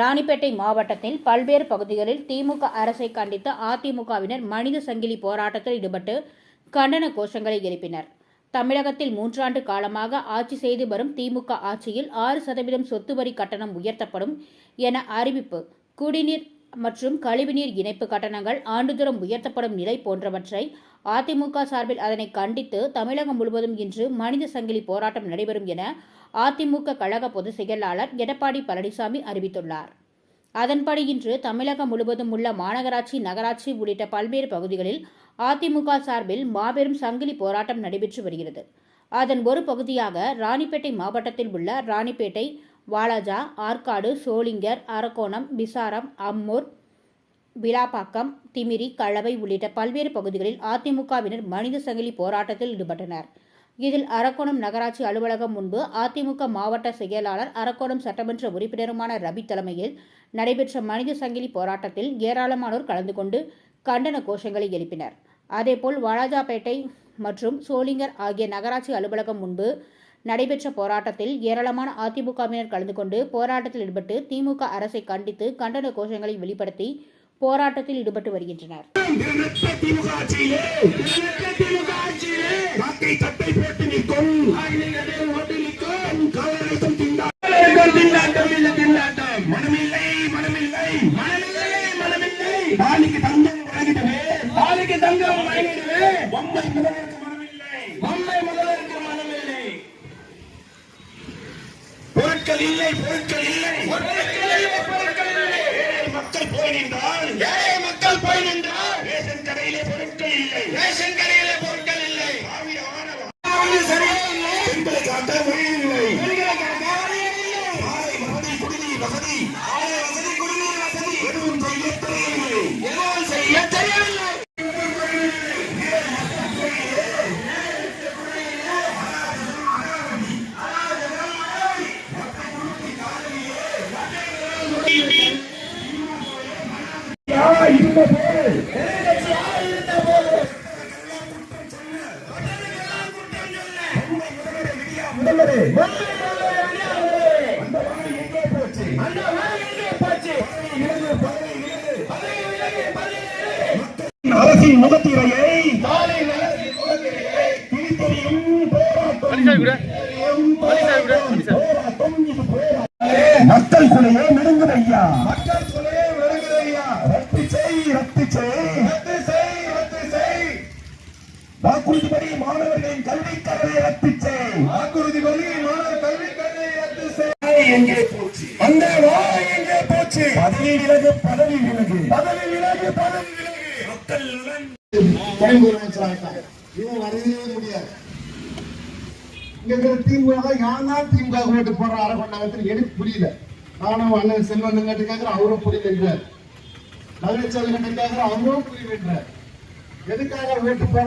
ராணிப்பேட்டை மாவட்டத்தில் பல்வேறு பகுதிகளில் திமுக அரசை கண்டித்து அதிமுகவினர் மனித சங்கிலி போராட்டத்தில் ஈடுபட்டு கண்டன கோஷங்களை எழுப்பினர். தமிழகத்தில் மூன்றாண்டு காலமாக ஆட்சி செய்து வரும் திமுக ஆட்சியில் ஆறு சதவீதம் சொத்து வரி கட்டணம் உயர்த்தப்படும் என அறிவிப்பு. குடிநீர் மற்றும் கழிவுநீர் இணைப்பு கட்டணங்கள் ஆண்டுதோறும் உயர்த்தப்படும் நிலை போன்றவற்றை அதிமுக சார்பில் அதனை கண்டித்து தமிழகம் முழுவதும் இன்று மனித சங்கிலி போராட்டம் நடைபெறும் என அதிமுக கழக பொதுச் செயலாளர் எடப்பாடி பழனிசாமி அறிவித்துள்ளார். அதன்படி இன்று தமிழகம் முழுவதும் உள்ள மாநகராட்சி நகராட்சி உள்ளிட்ட பல்வேறு பகுதிகளில் அதிமுக சார்பில் மாபெரும் சங்கிலி போராட்டம் நடைபெற்று வருகிறது. அதன் ஒரு பகுதியாக ராணிப்பேட்டை மாவட்டத்தில் உள்ள ராணிப்பேட்டை வாலாஜா ஆற்காடு சோளிங்கர் அரக்கோணம் விசாரம் அம்மூர் விழாப்பாக்கம் திமிரி கழவை உள்ளிட்ட பல்வேறு பகுதிகளில் அதிமுகவினர் மனித சங்கிலி போராட்டத்தில் ஈடுபட்டனர். இதில் அரக்கோணம் நகராட்சி அலுவலகம் முன்பு அதிமுக மாவட்ட செயலாளர் அரக்கோணம் சட்டமன்ற உறுப்பினருமான ரவி தலைமையில் நடைபெற்ற மனித சங்கிலி போராட்டத்தில் ஏராளமானோர் கலந்து கொண்டு கண்டன கோஷங்களை எழுப்பினர். அதேபோல் வாலாஜாபேட்டை மற்றும் சோளிங்கர் ஆகிய நகராட்சி அலுவலகம் முன்பு நடைபெற்ற போராட்டத்தில் ஏராளமான அதிமுகவினர் கலந்து கொண்டு போராட்டத்தில் ஈடுபட்டு திமுக அரசை கண்டித்து கண்டன கோஷங்களை வெளிப்படுத்தி போராட்டத்தில் ஈடுபட்டு வருகின்றனர். பொருட்கள் இல்லை பொருட்கள் இல்லை. அரசின் முகத்திரையை மக்கள் குலையே நடுங்குது ஐயா. மக்கள் வாக்குறுதிப்படி மாணவர்களின் கல்வி கடனை ரத்து செய் வாக்குறுதிப்படி மாணவர் கல்வி கடனை ரத்து செய் எங்கே போச்சு? அந்த வாய் எங்கே போச்சு? பதவி விலகு பதவி விலகு. பதவி விலகு பதவி விலகு. மக்கள் முதலமைச்சராகிட்டாங்க இவங்க வரவே முடியாது. இருக்கிற திமுக யார் தான் திமுக ஓட்டு போடுற அரகொண்டாங்கன்னு எனக்கு புரியல. நானும் அண்ணன் செல்வன் கேட்கிறேன் அவரும் புரியல நகரச்செல்வன் கேட்கிறேன் அவரும் புரியல எதுக்காக ஓட்டு போற